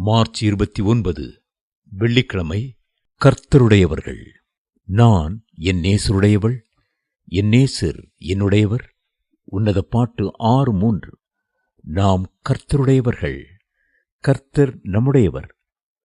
March இருபத்தி ஒன்பது வெள்ளிக்கிழமை கர்த்தருடையவர்கள். நான் என் நேசருடையவள் என் நேசர் என்னுடையவர். உன்னத பாட்டு ஆறு மூன்று நாம் கர்த்தருடையவர்கள். கர்த்தர் நம்முடையவர்.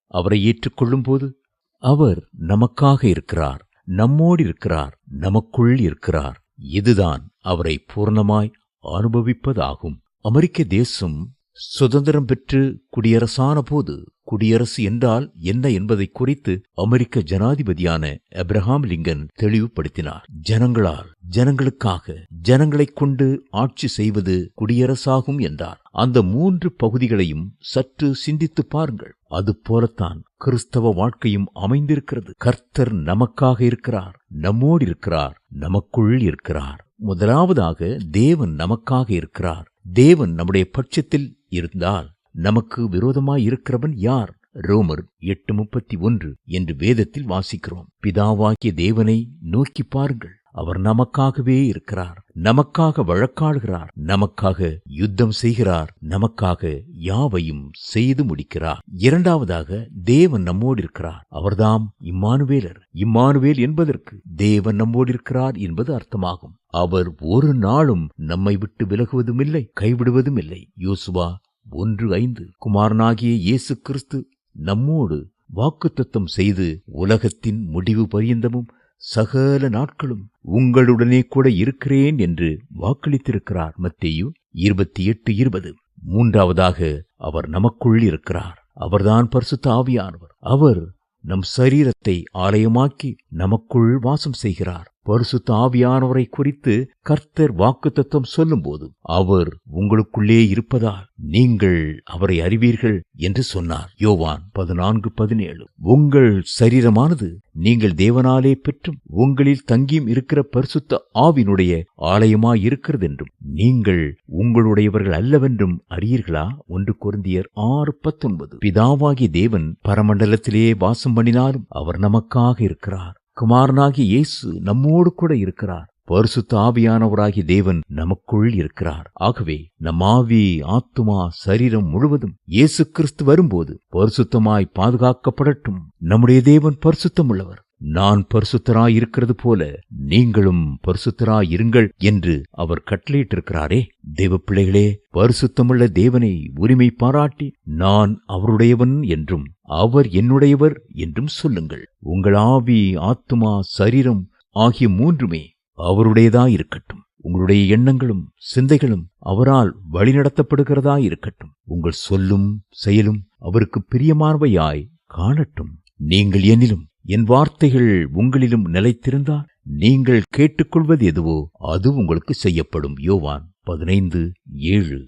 அவரை ஏற்றுக்கொள்ளும்போது அவர் நமக்காக இருக்கிறார் நம்மோடு இருக்கிறார் நமக்குள் இருக்கிறார். இதுதான் அவரை பூர்ணமாய் அனுபவிப்பதாகும். அமெரிக்க தேசம் சுதந்திரம் பெற்று குடியரசான போது குடியரசு என்றால் என்ன என்பதை குறித்து அமெரிக்க ஜனாதிபதியான அப்ரஹாம் லிங்கன் தெளிவுபடுத்தினார். ஜனங்களால் ஜனங்களுக்காக ஜனங்களைக் கொண்டு ஆட்சி செய்வது குடியரசாகும் என்றார். அந்த மூன்று பகுதிகளையும் சற்று சிந்தித்துப் பாருங்கள். அது போலத்தான் கிறிஸ்தவ வாழ்க்கையும் அமைந்திருக்கிறது. கர்த்தர் நமக்காக இருக்கிறார் நம்மோடு இருக்கிறார் நமக்குள் இருக்கிறார். முதலாவதாக தேவன் நமக்காக இருக்கிறார். தேவன் நம்முடைய பட்சத்தில் இருந்தால் நமக்கு விரோதமாய் இருக்கிறவன் யார்? ரோமர் எட்டு முப்பத்தி ஒன்று என்று வேதத்தில் வாசிக்கிறோம். பிதாவாகிய தேவனை நோக்கி பாருங்கள். அவர் நமக்காகவே இருக்கிறார். நமக்காக வழக்காடுகிறார். நமக்காக யுத்தம் செய்கிறார். நமக்காக யாவையும் செய்து முடிக்கிறார். இரண்டாவதாக தேவன் நம்மோடு இருக்கிறார். அவர்தாம் இம்மானுவேலர். இம்மானுவேல் என்பதற்கு தேவன் நம்மோடு இருக்கிறார் என்பது அர்த்தமாகும். அவர் ஒரு நாளும் நம்மை விட்டு விலகுவதும் இல்லை கைவிடுவதும் இல்லை யோசுவா ஒன்று ஐந்து. குமாரனாகிய இயேசு கிறிஸ்து நம்மோடு வாக்குத்தத்தம் செய்து உலகத்தின் முடிவு பரியந்தமும் சகல நாட்களும் உங்களுடனே கூட இருக்கிறேன் என்று வாக்களித்திருக்கிறார். மத்தேயு இருபத்தி எட்டு இருபது. மூன்றாவதாக அவர் நமக்குள் இருக்கிறார். அவர்தான் பரிசுத்த ஆவியானவர். அவர் நம் சரீரத்தை ஆலயமாக்கி நமக்குள் வாசம் செய்கிறார். பரிசுத்த ஆவியானவரை குறித்து கர்த்தர் வாக்குத்தத்தம் சொல்லும்போது அவர் உங்களுக்குள்ளே இருப்பதால் நீங்கள் அவரை அறிவீர்கள் என்று சொன்னார். யோவான் பதினான்கு பதினேழு. உங்கள் சரீரமானது நீங்கள் தேவனாலே பெற்றும் உங்களில் தங்கியும் இருக்கிற பரிசுத்த ஆவினுடைய ஆலயமாய் இருக்கிறது என்றும் நீங்கள் உங்களுடையவர்கள் அல்லவென்றும் அறியீர்களா? ஒன்று குருந்தியர் ஆறு பத்தொன்பது. பிதாவாகிய தேவன் பரமண்டலத்திலே வாசம் பண்ணினாலும் அவர் நமக்காக இருக்கிறார். குமாரனாகி இயேசு நம்மோடு கூட இருக்கிறார். பரிசுத்த ஆவியானவராகிய தேவன் நமக்குள் இருக்கிறார். ஆகவே நம் ஆவி ஆத்துமா சரீரம் முழுவதும் இயேசு கிறிஸ்து வரும்போது பரிசுத்தமாய் பாதுகாக்கப்படட்டும். நம்முடைய தேவன் பரிசுத்தம் உள்ளவர் நான் பரிசுத்தராயிருக்கிறது போல நீங்களும் பரிசுத்தராயிருங்கள் என்று அவர் கட்டளையிட்டிருக்கிறாரே. தேவ பிள்ளைகளே பரிசுத்தமுள்ள தேவனை உரிமை பாராட்டி நான் அவருடையவன் என்றும் அவர் என்னுடையவர் என்றும் சொல்லுங்கள். உங்கள் ஆவி ஆத்துமா சரீரம் ஆகிய மூன்றுமே அவருடையதா இருக்கட்டும் உங்களுடைய எண்ணங்களும் சிந்தைகளும் அவரால் வழிநடத்தப்படுகிறதா இருக்கட்டும் உங்கள் சொல்லும் செயலும் அவருக்கு பிரியமானவையாய் காணட்டும். நீங்கள் என்னிலும் என் வார்த்தைகள் உங்களிலும் நிலைத்திருந்தால் நீங்கள் கேட்டுக்கொள்வது எதுவோ அது உங்களுக்கு செய்யப்படும். யோவான் பதினைந்து ஏழு.